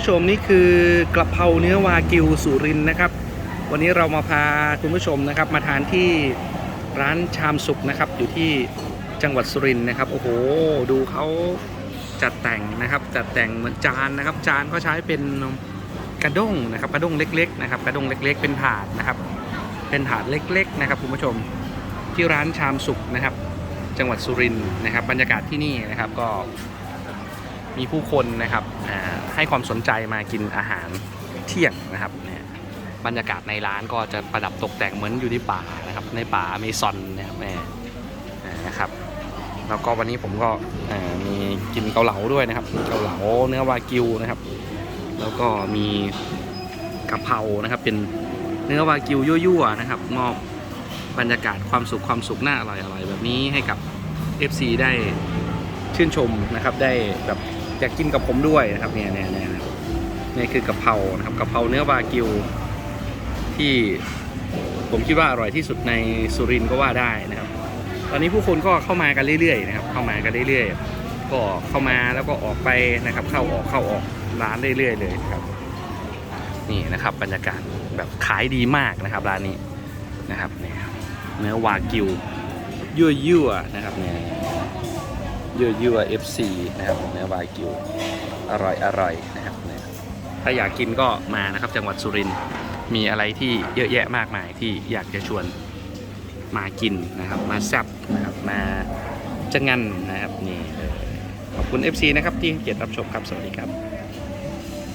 ผู้ชมนี่คือกระเพราเนื้อวากิวสุรินนะครับ วันนี้เรามาพาคุณผู้ชมนะครับ มาทานที่ร้านชามสุกนะครับ อยู่ที่จังหวัดสุรินนะครับโอ้โหดูเขาจัดแต่งนะครับ จัดแต่งเหมือนจานนะครับ จานก็ใช้เป็นกระด้งนะครับกระด้งเล็กๆนะครับกระด้งเล็ก ๆ เป็นถาดนะครับ เป็นถาดเล็ก ๆ นะครับคุณผู้ชมที่ร้านชามสุกนะครับ จังหวัดสุรินนะครับ บรรยากาศที่นี่นะครับก็ มีผู้คนนะครับให้ความสนใจมากินอาหารเที่ยงนะครับเนี่ยบรรยากาศในร้านก็จะประดับตกแต่งเหมือนอยู่ในป่านะครับในป่าเมซอนนะครับแม่อ่านะครับแล้วก็วันนี้ผมก็มีกินเกาเหลาด้วยนะครับเกาเหลาเนื้อวากิวนะครับ แล้วก็มีกะเพรานะครับ เป็นเนื้อวากิวยั่วๆนะครับมอบบรรยากาศความสุขความสุขน่าอร่อยๆแบบนี้ให้กับ FC ได้ชื่นชมนะครับได้แบบ อยากกินกับผมด้วยนะครับเนี่ยเนี่ยเนี่ยนะครับนี่คือกะเพรานะครับกะเพราเนื้อวากิวที่ผมคิดว่าอร่อยที่สุดในสุรินทร์ก็ว่าได้นะครับ ตอนนี้ผู้คนก็เข้ามากันเรื่อยๆนะครับ เข้ามากันเรื่อยๆ ก็เข้ามาแล้วก็ออกไปนะครับ เข้าออกเข้าออกร้านเรื่อยๆเลยครับ นี่นะครับบรรยากาศแบบขายดีมากนะครับร้านนี้นะครับเนี่ยเนื้อวากิวยั่วๆนะครับเนี่ย ยั่วๆ FC นะครับเนื้อวากิวอร่อยอร่อยนะครับเนี่ยถ้าอยากกินก็มานะครับจังหวัดสุรินทร์มีอะไรที่เยอะแยะมากมายที่อยากจะชวนมากินนะครับ มาแซบนะครับมาจะงันนะครับนี่เลยขอบคุณ FC นะครับที่เกียรติรับชมครับสวัสดีครับ